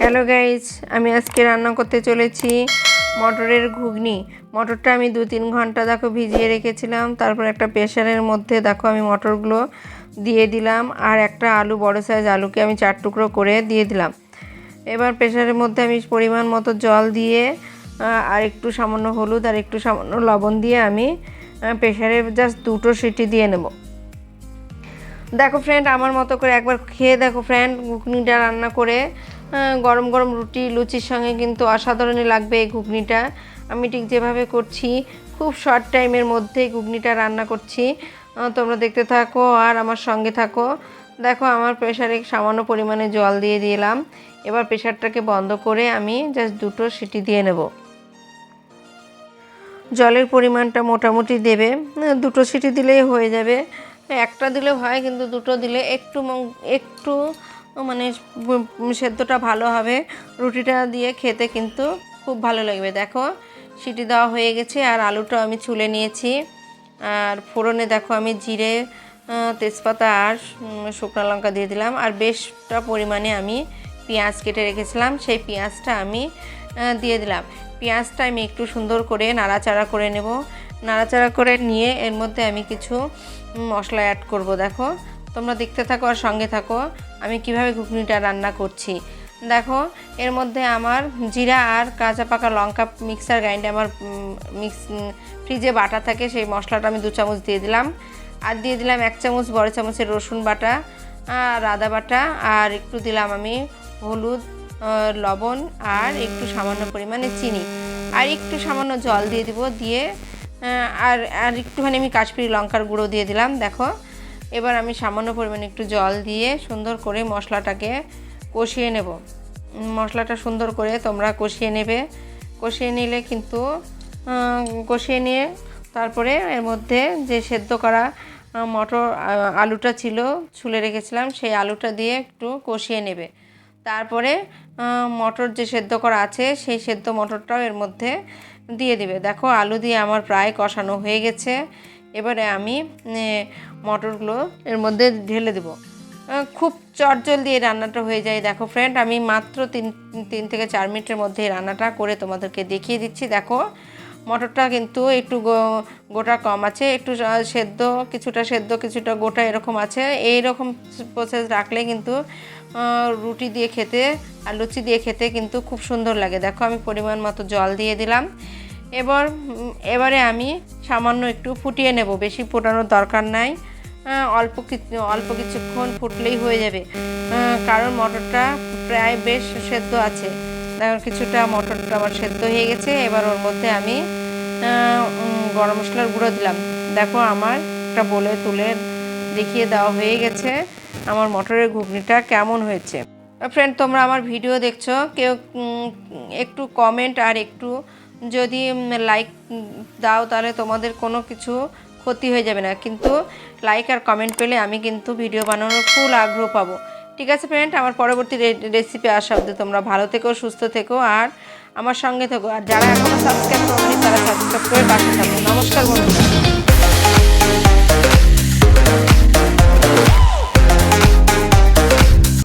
Hello guys আমি আজকে রান্না করতে চলেছি মটরের ঘুগনি। মটরটা আমি দু তিন ঘণ্টা দেখো ভিজিয়ে রেখেছিলাম। তারপর একটা প্রেশারের মধ্যে দেখো আমি মটরগুলো দিয়ে দিলাম। আর একটা আলু, বড় সাইজ আলুকে আমি চার টুকরো করে দিয়ে দিলাম। এবার প্রেশারের মধ্যে আমি পরিমাণ মতো জল দিয়ে আর একটু সামান্য হলুদ আর একটু সামান্য লবণ দিয়ে আমি প্রেশারে জাস্ট দুটো সিটি দিয়ে নেব। দেখো ফ্রেন্ড আমার মতো করে একবার খেয়ে দেখো ফ্রেন্ড ঘুগনিটা রান্না করে গরম গরম রুটি, লুচির সঙ্গে কিন্তু অসাধারণই লাগবে এই ঘুগনিটা। আমি ঠিক যেভাবে করছি, খুব শর্ট টাইমের মধ্যে ঘুগনিটা রান্না করছি। তোমরা দেখতে থাকো আর আমার সঙ্গে থাকো। দেখো, আমার প্রেশারে সামান্য পরিমাণে জল দিয়ে দিলাম। এবার প্রেশারটাকে বন্ধ করে আমি জাস্ট দুটো সিটি দিয়ে নেব। জলের পরিমাণটা মোটামুটি দেবে। দুটো সিটি দিলেই হয়ে যাবে। একটা দিলে হয়, কিন্তু দুটো দিলে একটু একটু মানে সেদ্ধটা ভালো হবে। রুটিটা দিয়ে খেতে কিন্তু খুব ভালো লাগবে। দেখো, সিটি দেওয়া হয়ে গেছে আর আলুটাও আমি ছুলে নিয়েছি। আর ফোড়নে দেখো আমি জিরে তেজপাতা আর শুকনো লঙ্কা দিয়ে দিলাম। আর বেশটা পরিমাণে আমি পেঁয়াজ কেটে রেখেছিলাম। সেই পেঁয়াজটা আমি দিয়ে দিলাম। পেঁয়াজটা আমি একটু সুন্দর করে নাড়াচাড়া করে নেব। নাড়াচাড়া করে নিয়ে এর মধ্যে আমি কিছু মশলা অ্যাড করব, দেখো। তোমরা দেখতে থাকো আর সঙ্গে থাকো, আমি কীভাবে ঘুগনিটা রান্না করছি। দেখো, এর মধ্যে আমার জিরা আর কাঁচা পাকা লঙ্কা মিক্সার গ্রাইন্ডে আমার মিক্স ফ্রিজে বাটা থাকে, সেই মশলাটা আমি দু চামচ দিয়ে দিলাম। আর দিয়ে দিলাম এক চামচ বড় চামচের রসুন বাটা, আর আদা বাটা, আর একটু দিলাম আমি হলুদ লবণ, আর একটু সামান্য পরিমাণে চিনি। আর একটু সামান্য জল দিয়ে দিব, দিয়ে আর আর একটুখানি আমি কাশ্মীরি লঙ্কার গুঁড়ো দিয়ে দিলাম, দেখো। এবার আমি সামান্য পরিমাণে একটু জল দিয়ে সুন্দর করে মশলাটাকে কষিয়ে নেব। মশলাটা সুন্দর করে তোমরা কষিয়ে নেবে। কষিয়ে নিলে কিন্তু কষিয়ে নিয়ে তারপরে এর মধ্যে যে সেদ্ধ করা মটর আলুটা ছিল, ছুলে রেখেছিলাম, সেই আলুটা দিয়ে একটু কষিয়ে নেবে। তারপরে মটর যে সেদ্ধ করা আছে, সেই সেদ্ধ মটরটাও এর মধ্যে দিয়ে দেবে। দেখো, আলু দিয়ে আমার প্রায় কষানো হয়ে গেছে। এবারে আমি মটরগুলো এর মধ্যে ঢেলে দেবো। খুব চটজলদি এই রান্নাটা হয়ে যায়। দেখো ফ্রেন্ড আমি মাত্র তিন তিন থেকে চার মিনিটের মধ্যে রান্নাটা করে তোমাদেরকে দেখিয়ে দিচ্ছি। দেখো মটরটা কিন্তু একটু গোটা কম আছে, একটু সেদ্ধ, কিছুটা সেদ্ধ, কিছুটা গোটা এরকম আছে। এই রকম প্রসেস রাখলে কিন্তু রুটি দিয়ে খেতে আর লুচি দিয়ে খেতে কিন্তু খুব সুন্দর লাগে। দেখো আমি পরিমাণ মতো জল দিয়ে দিলাম। এবার এবারে আমি সামান্য একটু ফুটিয়ে নেব। বেশি ফোটানোর দরকার নাই। অল্প অল্প কিছুক্ষণ ফুটলেই হয়ে যাবে। কারণ মটরটা প্রায় বেশ সেদ্ধ আছে। দেখো কিছুটা মটরটা আমার সেদ্ধ হয়ে গেছে, এবার ওর মধ্যে আমি গরম মশলার গুঁড়ো দিলাম। দেখো আমার একটা বলে তুলে দেখিয়ে দেওয়া হয়ে গেছে আমার মটরের ঘুগনিটা কেমন হয়েছে। ফ্রেন্ড তোমরা আমার ভিডিও দেখছ, কেউ একটু কমেন্ট আর একটু যদি লাইক দাও তাহলে তোমাদের কোনো কিছু ক্ষতি হয়ে যাবে না। কিন্তু লাইক আর কমেন্ট পেলে আমি কিন্তু ভিডিও বানানোর ফুল আগ্রহ পাবো। ঠিক আছে ফ্রেন্ড আমার পরবর্তী রেসিপি আসা অব্দি তোমরা ভালো থেকো, সুস্থ থেকো, আর আমার সঙ্গে থেকো। আর যারা এখনও সাবস্ক্রাইব করেনি, তারা সাবস্ক্রাইব করে পাশে থাকো। নমস্কার।